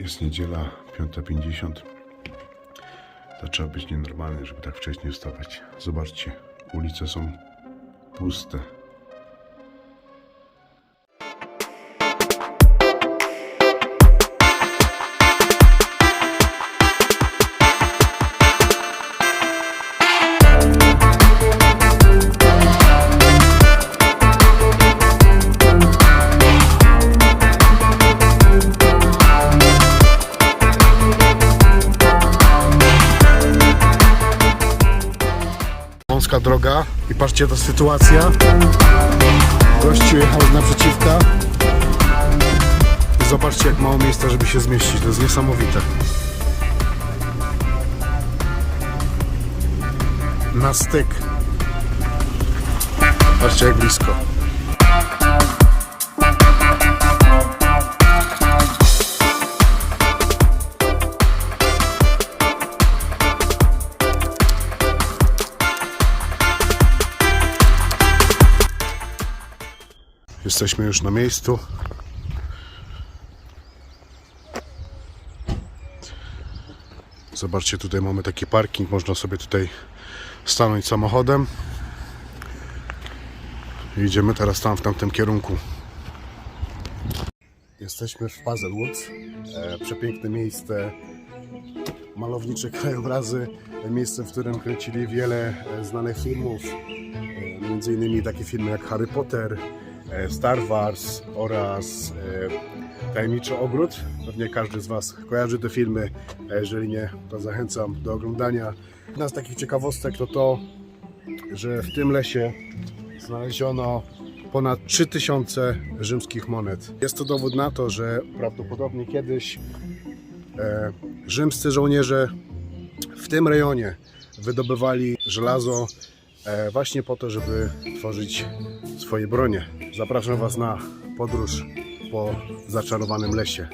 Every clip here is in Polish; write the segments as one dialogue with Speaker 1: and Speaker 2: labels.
Speaker 1: Jest niedziela 5.50. To trzeba być nienormalny, żeby tak wcześnie wstawać. Zobaczcie, ulice są puste. Droga i patrzcie ta sytuacja. Gościu jechał z naprzeciwka. Zobaczcie jak mało miejsca, żeby się zmieścić. To jest niesamowite. Na styk. Patrzcie jak blisko. Jesteśmy już na miejscu. Zobaczcie, tutaj mamy taki parking, można sobie tutaj stanąć samochodem. Idziemy teraz tam w tamtym kierunku. Jesteśmy w Puzzlewood. E, przepiękne miejsce, malownicze krajobrazy, miejsce, w którym kręcili wiele e, znanych filmów. E, między innymi takie filmy jak Harry Potter, Star Wars oraz e, Tajemniczy Ogród. Pewnie każdy z Was kojarzy te filmy. a Jeżeli nie, to zachęcam do oglądania. Jedna z takich ciekawostek to to, że w tym lesie znaleziono ponad 3000 rzymskich monet. Jest to dowód na to, że prawdopodobnie kiedyś e, rzymscy żołnierze w tym rejonie wydobywali żelazo e, właśnie po to, żeby tworzyć swoje bronie. Zapraszam Was na podróż po zaczarowanym lesie.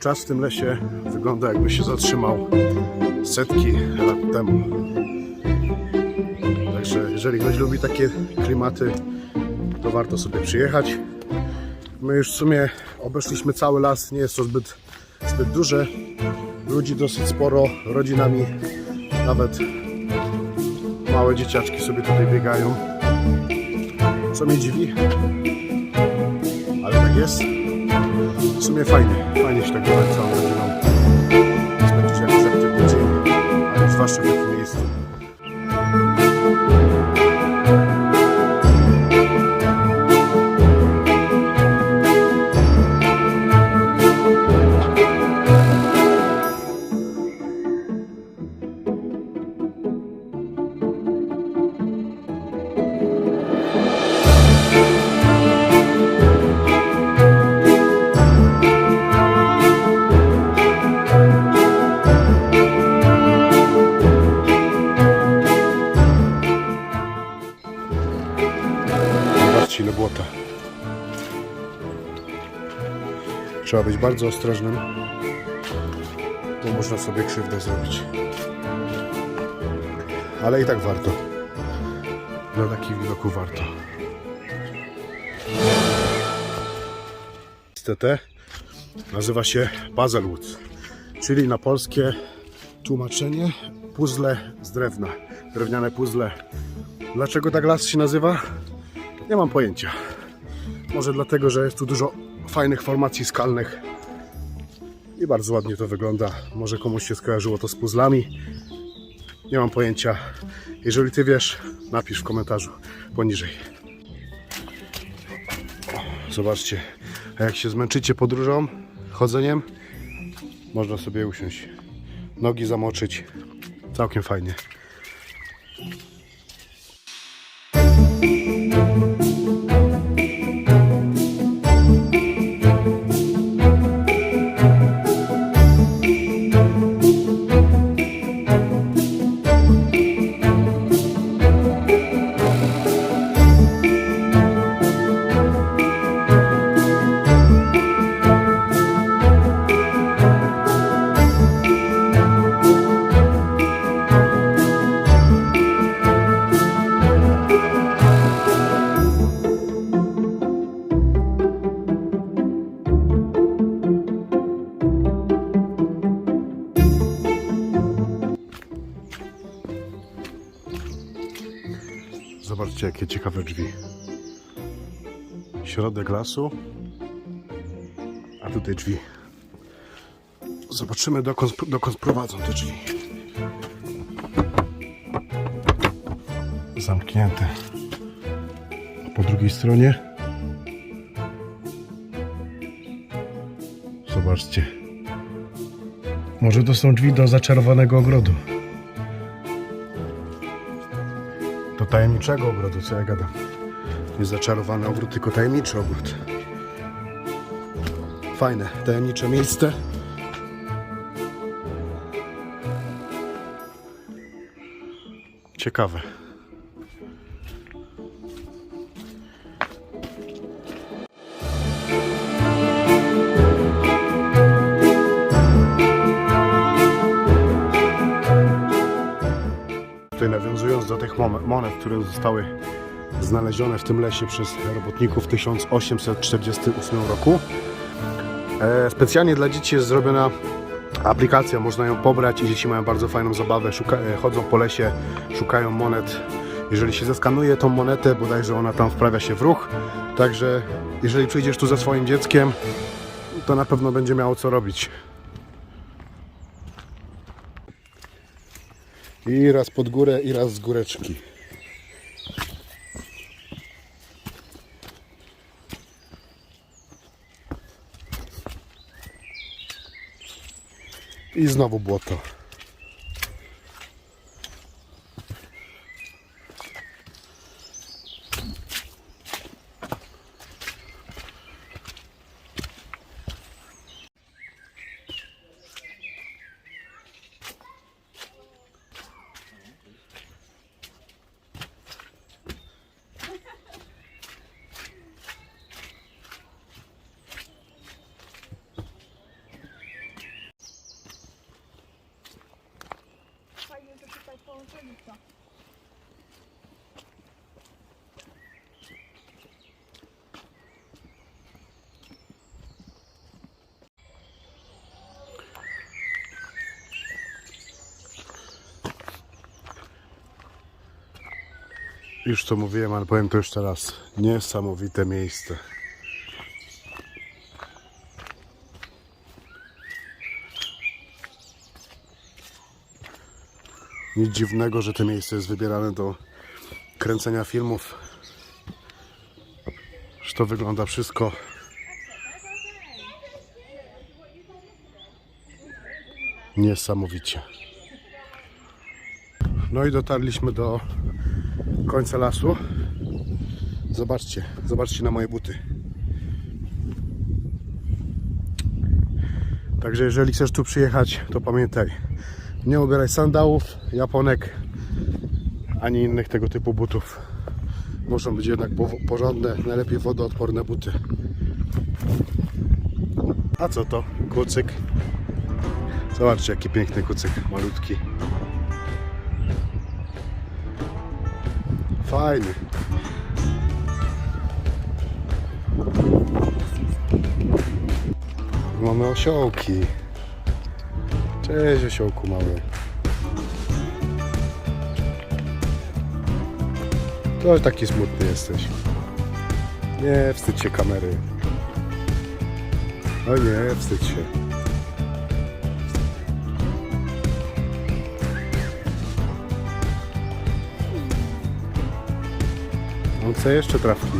Speaker 1: Czas w tym lesie wygląda jakby się zatrzymał setki lat temu. Także jeżeli ktoś lubi takie klimaty, to warto sobie przyjechać. My już w sumie obeszliśmy cały las, nie jest to zbyt, zbyt duże. Ludzi dosyć sporo, rodzinami, nawet małe dzieciaczki sobie tutaj biegają. Co mnie dziwi, ale tak jest. W sumie fajnie, fajnie się tak bywać całą rodziną. Spędzić jakiś aktywny ale zwłaszcza w takim miejscu. Trzeba być bardzo ostrożnym, bo można sobie krzywdę zrobić. Ale i tak warto. Dla takich widoków warto. Niestety nazywa się Puzzlewood, czyli na polskie tłumaczenie puzzle z drewna. Drewniane puzzle. Dlaczego tak las się nazywa? Nie mam pojęcia. Może dlatego, że jest tu dużo fajnych formacji skalnych i bardzo ładnie to wygląda. Może komuś się skojarzyło to z puzzlami. Nie mam pojęcia. Jeżeli ty wiesz, napisz w komentarzu poniżej. Zobaczcie, jak się zmęczycie podróżą, chodzeniem, można sobie usiąść. Nogi zamoczyć. Całkiem fajnie. Zobaczcie, jakie ciekawe drzwi. Środek lasu, a tutaj drzwi. Zobaczymy, dokąd, dokąd prowadzą te drzwi. Zamknięte. A po drugiej stronie Zobaczcie. Może to są drzwi do zaczarowanego ogrodu. Tajemniczego ogrodu, co ja gadam. Nie zaczarowany ogród, tylko tajemniczy ogród. Fajne, tajemnicze miejsce. Ciekawe. Tutaj nawiązując do tych monet, które zostały znalezione w tym lesie przez robotników w 1848 roku. E, specjalnie dla dzieci jest zrobiona aplikacja, można ją pobrać i dzieci mają bardzo fajną zabawę, Szuka, e, chodzą po lesie, szukają monet. Jeżeli się zeskanuje tą monetę, bodajże ona tam wprawia się w ruch, także jeżeli przyjdziesz tu ze swoim dzieckiem, to na pewno będzie miało co robić. I raz pod górę, i raz z góreczki. I znowu błoto. Już to mówiłem, ale powiem to jeszcze raz. Niesamowite miejsce. Nic dziwnego, że to miejsce jest wybierane do kręcenia filmów. Że to wygląda wszystko niesamowicie. No i dotarliśmy do końca lasu. Zobaczcie, zobaczcie na moje buty. Także jeżeli chcesz tu przyjechać, to pamiętaj, nie ubieraj sandałów, japonek, ani innych tego typu butów. Muszą być jednak po- porządne, najlepiej wodoodporne buty. A co to? Kucyk. Zobaczcie, jaki piękny kucyk, malutki. Fajny. Mamy osiołki. Cześć osiołku mały. To taki smutny jesteś. Nie wstydź się kamery. O nie, wstydź się. No co jeszcze trawki?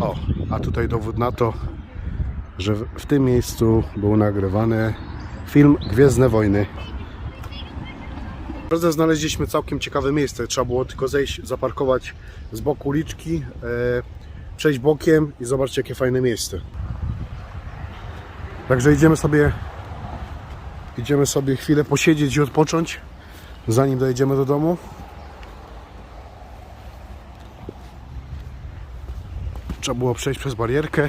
Speaker 1: O, a tutaj dowód na to, że w tym miejscu był nagrywany film Gwiezdne Wojny. Drodze znaleźliśmy całkiem ciekawe miejsce. Trzeba było tylko zejść, zaparkować z boku uliczki, e, przejść bokiem i zobaczcie jakie fajne miejsce. Także idziemy sobie idziemy sobie chwilę posiedzieć i odpocząć, zanim dojedziemy do domu. Trzeba było przejść przez barierkę.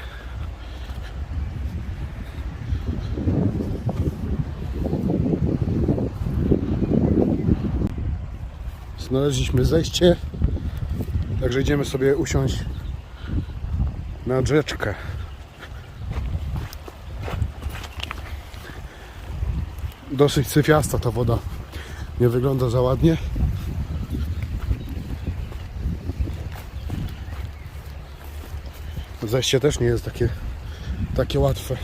Speaker 1: Znaleźliśmy zejście. Także idziemy sobie usiąść na rzeczkę. Dosyć syfiasta ta woda. Nie wygląda za ładnie. Zejście też nie jest takie, takie łatwe.